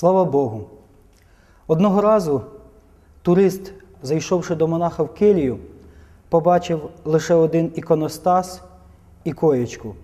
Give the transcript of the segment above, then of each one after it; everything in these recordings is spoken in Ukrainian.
Слава Богу! Одного разу турист, зайшовши до монаха в келію, побачив лише один іконостас і коєчку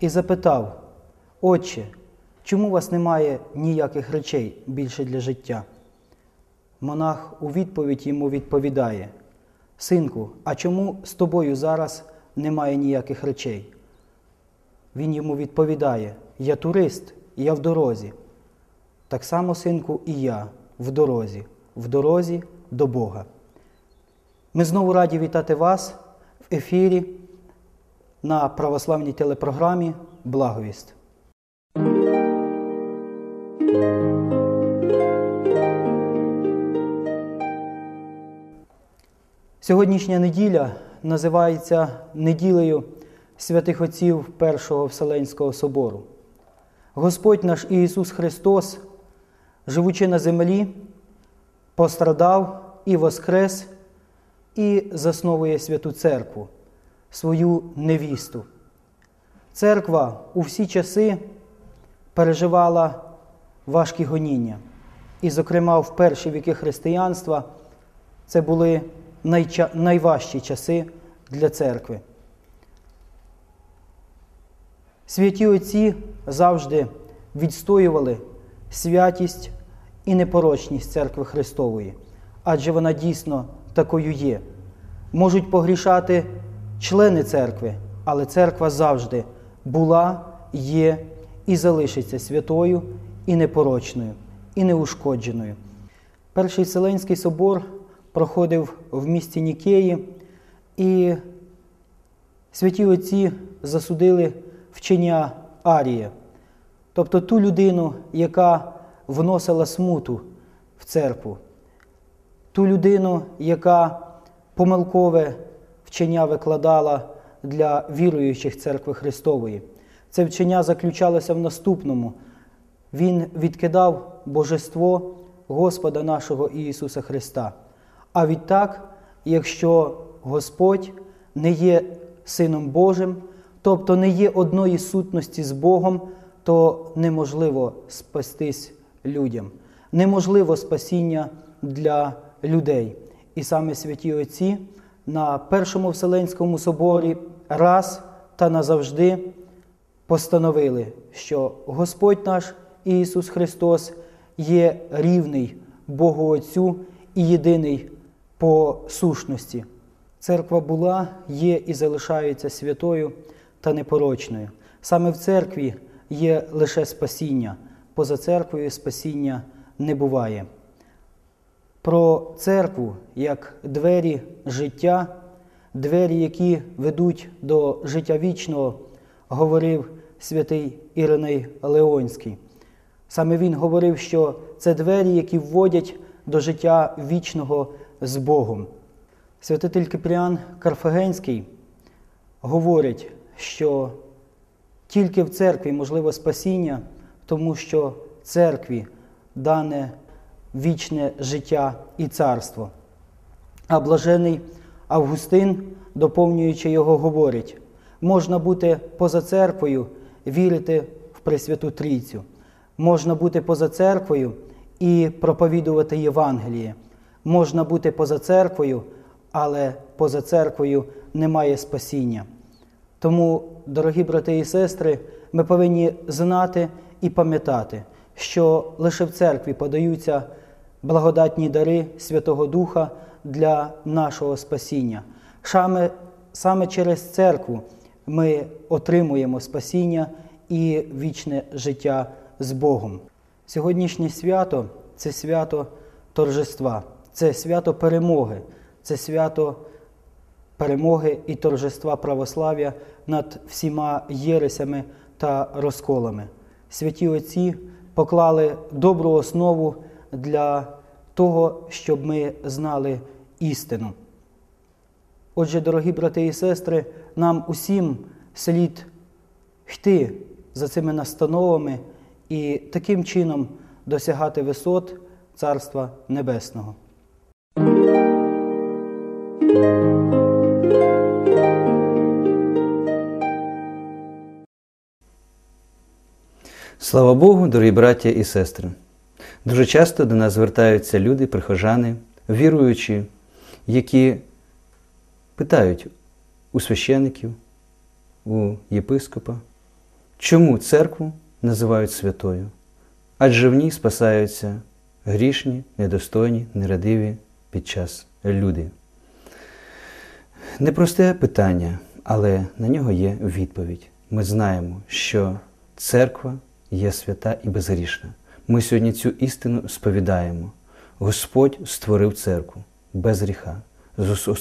і запитав: Отче, чому у вас немає ніяких речей більше для життя? Монах у відповідь йому відповідає: Синку, а чому з тобою зараз немає ніяких речей? Він йому відповідає: Я турист, я в дорозі. Так само, синку, і я в дорозі, в дорозі до Бога. Ми знову раді вітати вас в ефірі на православній телепрограмі Благовість. Сьогоднішня неділя називається неділею святих Отців Першого Вселенського собору. Господь наш Ісус Христос, живучи на землі, пострадав і воскрес, і засновує святу церкву, свою невісту. Церква у всі часи переживала важкі гоніння. І, зокрема, в перші віки християнства це були найча... найважчі часи для церкви. Святі Отці завжди відстоювали святість і непорочність церкви Христової, адже вона дійсно такою є. Можуть погрішати члени церкви, але церква завжди була, є і залишиться святою і непорочною, і неушкодженою. Перший Вселенський собор проходив в місті Нікеї, і святі отці засудили вчення Арія, тобто ту людину, яка вносила смуту в церкву, ту людину, яка помилкове вчення викладала для віруючих церкви Христової. Це вчення заключалося в наступному. Він відкидав божество Господа нашого Ісуса Христа. А відтак, якщо Господь не є Сином Божим, тобто не є одної сутності з Богом, то неможливо спастись людям, неможливо спасіння для людей. І саме святі Отці на Першому Вселенському соборі раз та назавжди постановили, що Господь наш Ісус Христос є рівний Богу Отцю і єдиний по сущності. Церква була, є і залишається святою та непорочною. Саме в церкві є лише спасіння, поза церквою спасіння не буває. Про церкву як двері життя, двері, які ведуть до життя вічного, говорив святий Іриней Леонський. Саме він говорив, що це двері, які вводять до життя вічного з Богом. Святитель Кипріан Карфагенський говорить, що тільки в церкві можливо спасіння, тому що церкві дане вічне життя і царство. А блажений Августин, доповнюючи його, говорить: можна бути поза церквою, вірити в Пресвяту Трійцю, можна бути поза церквою і проповідувати Євангеліє. Можна бути поза церквою, але поза церквою немає спасіння. Тому, дорогі брати і сестри, ми повинні знати і пам'ятати, що лише в церкві подаються благодатні дари Святого Духа для нашого спасіння. Саме, саме через церкву ми отримуємо спасіння і вічне життя з Богом. Сьогоднішнє свято це свято торжества, це свято перемоги, це свято перемоги і торжества православ'я над всіма єресями та розколами. Святі Отці поклали добру основу для того, щоб ми знали істину. Отже, дорогі брати і сестри, нам усім слід йти за цими настановами і таким чином досягати висот Царства Небесного. Слава Богу, дорогі браття і сестри! Дуже часто до нас звертаються люди, прихожани, віруючі, які питають у священиків, у єпископа, чому церкву називають святою? Адже в ній спасаються грішні, недостойні, нерадиві під час люди. Непросте питання, але на нього є відповідь. Ми знаємо, що церква є свята і безгрішна. Ми сьогодні цю істину сповідаємо. Господь створив церкву без гріха.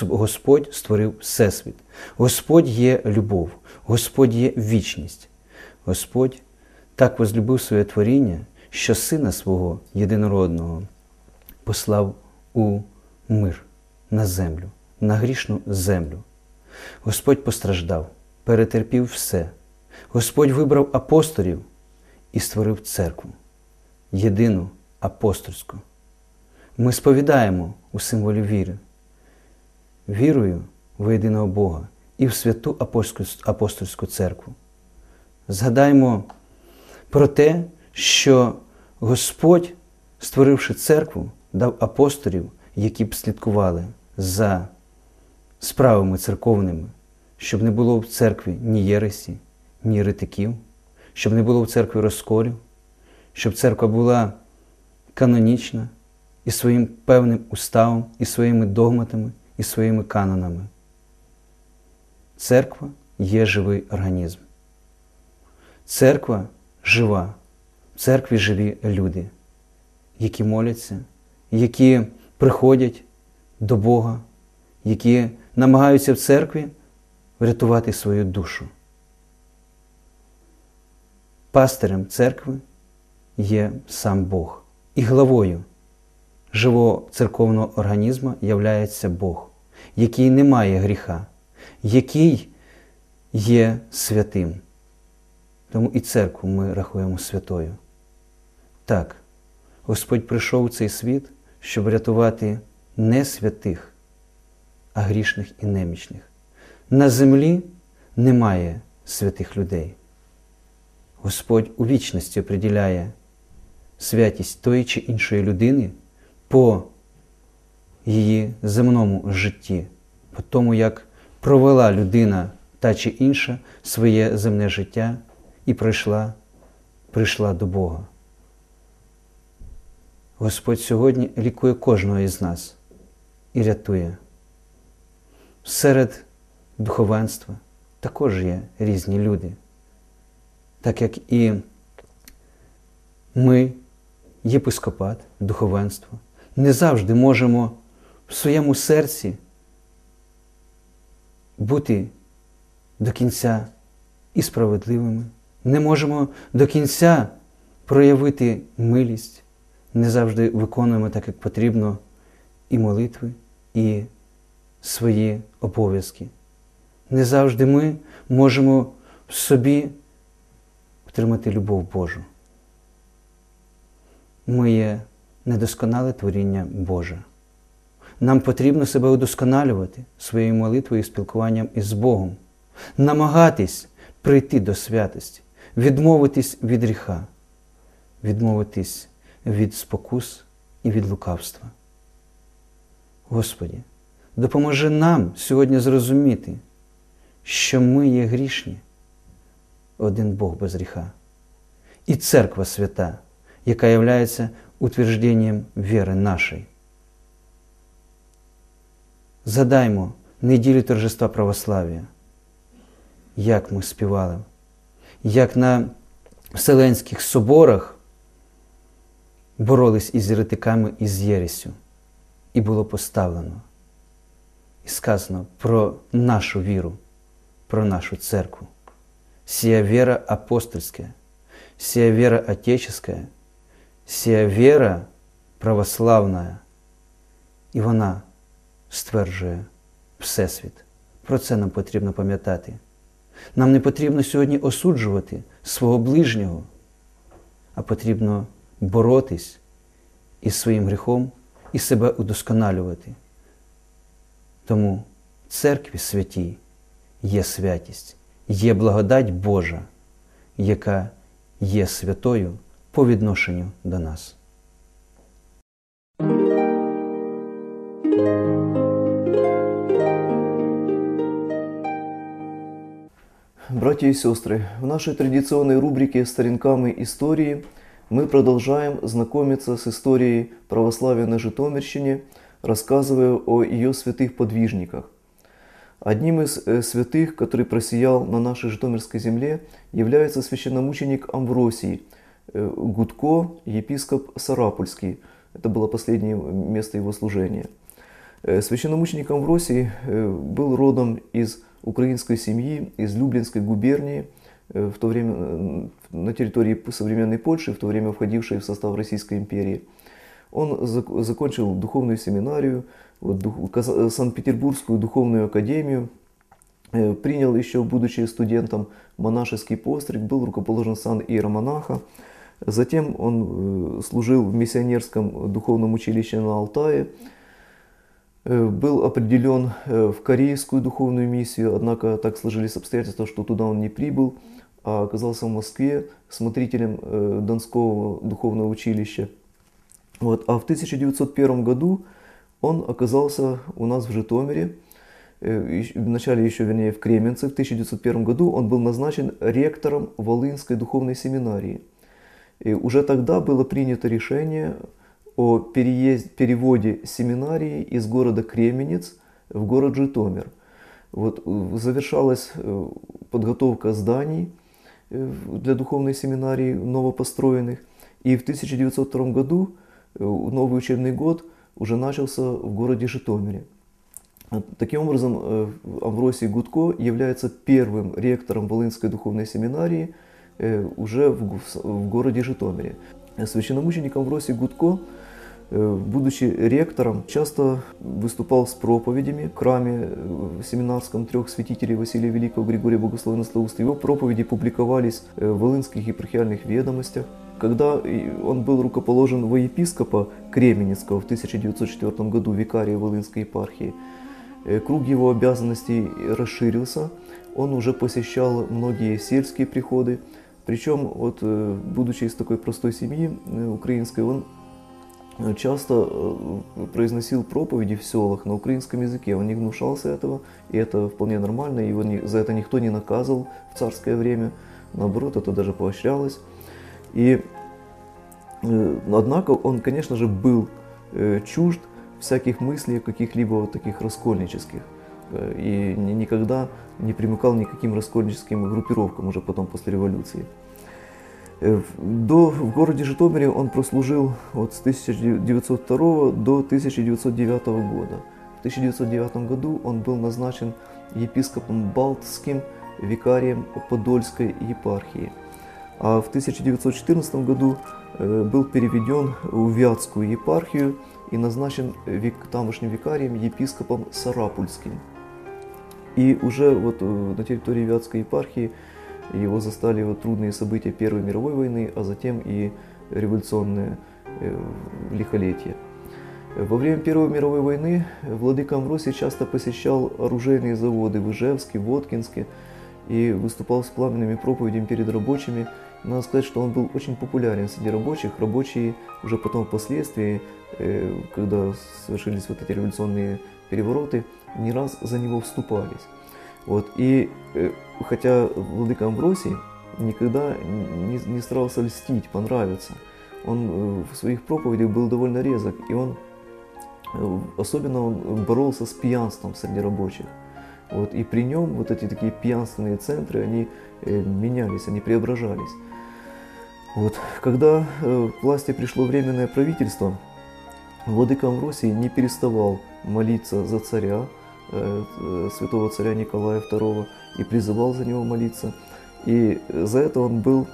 Господь створив Всесвіт. Господь є любов, Господь є вічність. Господь так возлюбив своє творіння, що Сина свого єдинородного послав у мир на землю, на грішну землю. Господь постраждав, перетерпів все. Господь вибрав апостолів і створив церкву, єдину апостольську. Ми сповідаємо у символі віри, вірою в єдиного Бога і в святу апостольську церкву. Згадаймо про те, що Господь, створивши церкву, дав апостолів, які б слідкували за справами церковними, щоб не було в церкві ні єресі, ні єретиків, щоб не було в церкві розколів, щоб церква була канонічна і своїм певним уставом, і своїми догматами, і своїми канонами. Церква є живий організм. Церква жива, в церкві живі люди, які моляться, які приходять до Бога, які намагаються в церкві врятувати свою душу. Пастирем церкви є сам Бог. І главою живого церковного організму являється Бог, який не має гріха, який є святим. Тому і церкву ми рахуємо святою. Так, Господь прийшов у цей світ, щоб врятувати не святих, а грішних і немічних. На землі немає святих людей. Господь у вічності оприділяє святість тої чи іншої людини по її земному житті, по тому, як провела людина та чи інша своє земне життя і прийшла, прийшла до Бога. Господь сьогодні лікує кожного із нас і рятує. Серед духовенства також є різні люди, так як і ми, єпископат, духовенство, не завжди можемо в своєму серці бути до кінця і справедливими, не можемо до кінця проявити милість, не завжди виконуємо так, як потрібно, і молитви, і свої обов'язки. Не завжди ми можемо в собі отримати любов Божу. Ми є недосконале творіння Боже. Нам потрібно себе удосконалювати своєю молитвою і спілкуванням із Богом, намагатись прийти до святості, відмовитись від гріха, відмовитись від спокус і від лукавства. Господі, допоможи нам сьогодні зрозуміти, що ми є грішні, один Бог без гріха, і церква свята, яка є утвержденням віри нашої. Згадаймо неділю торжества православ'я, як ми співали, як на Вселенських соборах боролись із єретиками і з єресю, і було поставлено і сказано про нашу віру, про нашу церкву. Сія вера апостольська, сія вера отеческая, сія вера православна, і вона стверджує Всесвіт. Про це нам потрібно пам'ятати. Нам не потрібно сьогодні осуджувати свого ближнього, а потрібно боротись із своїм гріхом і себе удосконалювати. Тому церкві святій є святість, є благодать Божа, яка є святою по відношенню до нас. Братья и сестры, в нашей традиционной рубрике «Старинками истории» мы продолжаем знакомиться с историей православия на Житомирщине, рассказывая о ее святых подвижниках. Одним из э, святых, который просиял на нашей Житомирской земле, является священномученик Амвросий, э, Гудко, епископ Сарапульский. Это было последнее место его служения. Э, Священномученик Амвросий был родом из украинской семьи, из Люблинской губернии, в то время на территории современной Польши, в то время входившей в состав Российской империи. Он зак- закончил духовную семинарию, Санкт-Петербургскую духовную академию, э, принял еще, будучи студентом, монашеский постриг, был рукоположен сан иеромонаха. Затем он э, служил в миссионерском духовном училище на Алтае, Э, был определен э, в корейскую духовную миссию, однако так сложились обстоятельства, что туда он не прибыл, а оказался в Москве смотрителем э, Донского духовного училища. Вот. А в 1901 году он оказался у нас в Житомире, Э, ещё- вначале еще, вернее, в Кременце. В 1901 году он был назначен ректором Волынской духовной семинарии. И уже тогда было принято решение о переезд, переводе семинарии из города Кременец в город Житомир. Вот, э, завершалась э, подготовка зданий для духовной семинарии новопостроенных. И в 1902 году новый учебный год уже начался в городе Житомире. Таким образом, э, Амвросий Гудко является первым ректором Волынской духовной семинарии э, уже в городе Житомире. Э, Священномученик Амвросий Гудко, будучи ректором, часто выступал с проповедями в храме э, семинарском трех святителей Василия Великого, Григория Богословина Славуста. Его проповеди публиковались э, в Волынских епархиальных ведомостях. Когда он был рукоположен во епископа Кременецкого в 1904 году, викария Волынской епархии, Э, Круг его обязанностей расширился, он уже посещал многие сельские приходы, причем, вот, э, будучи из такой простой семьи э, украинской, он э, часто э, произносил проповеди в селах на украинском языке, он не гнушался этого, и это вполне нормально, его ни- за это никто не наказывал в царское время, наоборот, это даже поощрялось. И Э, Однако он, конечно же, был э, чужд всяких мыслей, каких-либо таких раскольнических. Э, И ни- никогда не примыкал ни к каким раскольническим группировкам уже потом после революции. Э, До, в городе Житомире он прослужил вот с 1902 до 1909 года. В 1909 году он был назначен епископом Балтским, викарием Подольской епархии. А в 1914 году э, был переведен в Вятскую епархию и назначен вик- тамошним викарием епископом Сарапульским. И уже вот э, на территории Вятской епархии его застали вот трудные события Первой мировой войны, а затем и революционное э, лихолетие. Во время Первой мировой войны владыка Амвросий часто посещал оружейные заводы в Ижевске, Воткинске и выступал с пламенными проповедями перед рабочими. Надо сказать, что он был очень популярен среди рабочих. Рабочие уже потом впоследствии, э, когда совершились вот эти революционные перевороты, не раз за него вступались. Вот. И э, хотя владыка Амвросий никогда не, не старался льстить, понравиться, он э, в своих проповедях был довольно резок, и он э, особенно он боролся с пьянством среди рабочих. Вот, и при нем вот эти такие пьянственные центры, они э, менялись, они преображались. Вот. Когда э, к власти пришло временное правительство, владыка Амвросий не переставал молиться за царя, святого царя Николая II, и призывал за него молиться. И за это он был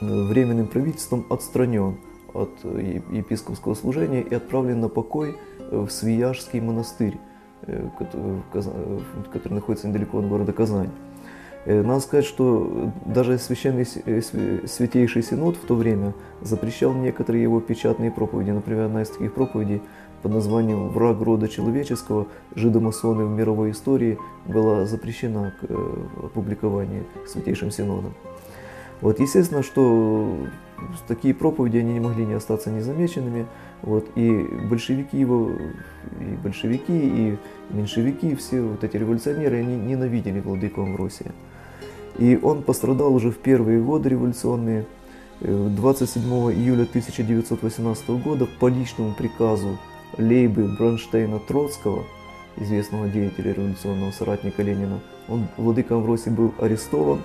э, временным правительством отстранен от э, епископского служения и отправлен на покой э, в Свияжский монастырь, э, э, который находится недалеко от города Казань. Э, Надо сказать, что даже священный э, Святейший Синод в то время запрещал некоторые его печатные проповеди. Например, одна из таких проповедей под названием «Враг рода человеческого. Жидомасоны в мировой истории» была запрещена к э, опубликованию Святейшим Синодом. Вот, естественно, что такие проповеди, они не могли не остаться незамеченными. Вот, и большевики его, и большевики, и меньшевики, все вот эти революционеры, они ненавидели владыку Амвросия. И он пострадал уже в первые годы революционные. Э, 27 июля 1918 года по личному приказу Лейбы Бронштейна Троцкого, известного деятеля революционного соратника Ленина, он, владыка Амвросий был арестован,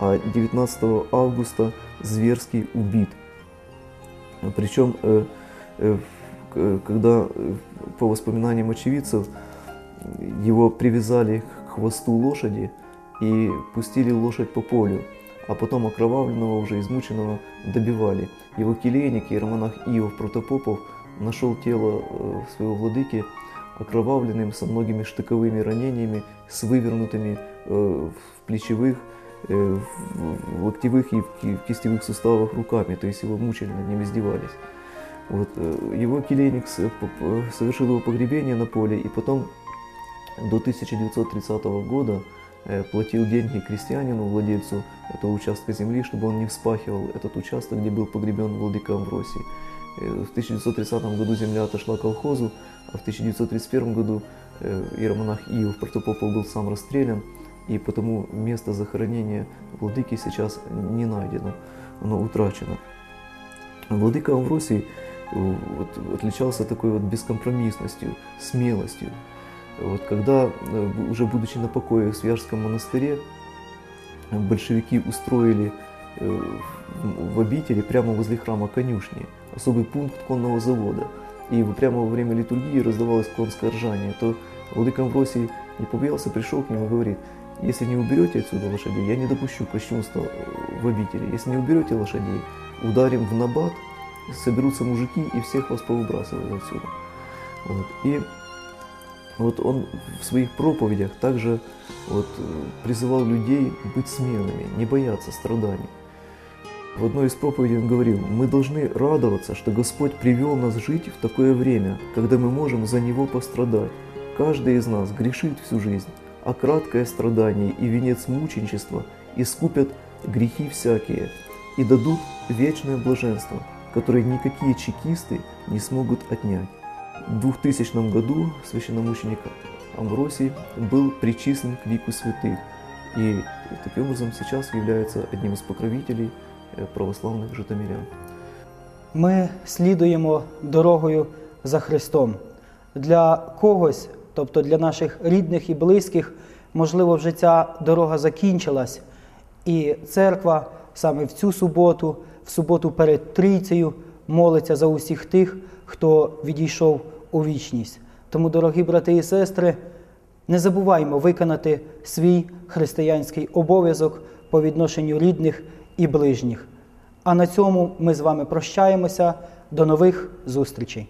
а 19 августа зверски убит. Причем, э, э, э, когда э, по воспоминаниям очевидцев его привязали к хвосту лошади и пустили лошадь по полю, а потом окровавленного, уже измученного добивали. Его келейник, иеромонах Иов Протопопов, нашел тело э, своего владыки окровавленным со многими штыковыми ранениями, с вывернутыми э, в плечевых, э, в локтевых и в ки- в кистевых суставах руками, то есть его мучили, над ним издевались. Вот, его келейник совершил его погребение на поле, и потом до 1930 года платил деньги крестьянину, владельцу этого участка земли, чтобы он не вспахивал этот участок, где был погребен владыка Амвросий. Э, В 1930 году земля отошла колхозу, а в 1931 году э, иеромонах Иов Протопопов был сам расстрелян, и потому место захоронения владыки сейчас не найдено, оно утрачено. Владыка Амвросий э, вот, отличался такой вот бескомпромиссностью, смелостью. Вот, когда, уже будучи на покое в Свияжском монастыре, большевики устроили в- в обители прямо возле храма конюшни, особый пункт конного завода. И прямо во время литургии раздавалось конское ржание, то Владыка Амвросий не побоялся, пришел к нему и говорит, если не уберете отсюда лошадей, я не допущу кощунства э, в обители. Если не уберете лошадей, ударим в набат, соберутся мужики и всех вас повыбрасывают отсюда. Вот. И вот он в своих проповедях также вот, э, призывал людей быть смелыми, не бояться страданий. В одной из проповедей он говорил, мы должны радоваться, что Господь привел нас жить в такое время, когда мы можем за Него пострадать. Каждый из нас грешит всю жизнь, а краткое страдание и венец мученичества искупят грехи всякие и дадут вечное блаженство, которое никакие чекисты не смогут отнять. В 2000 году священномученик Амвросий был причислен к лику святых и таким образом сейчас является одним из покровителей православных житомирян. Ми слідуємо дорогою за Христом. Для когось, тобто для наших рідних і близьких, можливо, вже ця дорога закінчилась, і церква саме в цю суботу, в суботу перед Трійцею, молиться за усіх тих, хто відійшов у вічність. Тому, дорогі брати і сестри, не забуваймо виконати свій християнський обов'язок по відношенню рідних і ближніх. А на цьому ми з вами прощаємося. До нових зустрічей!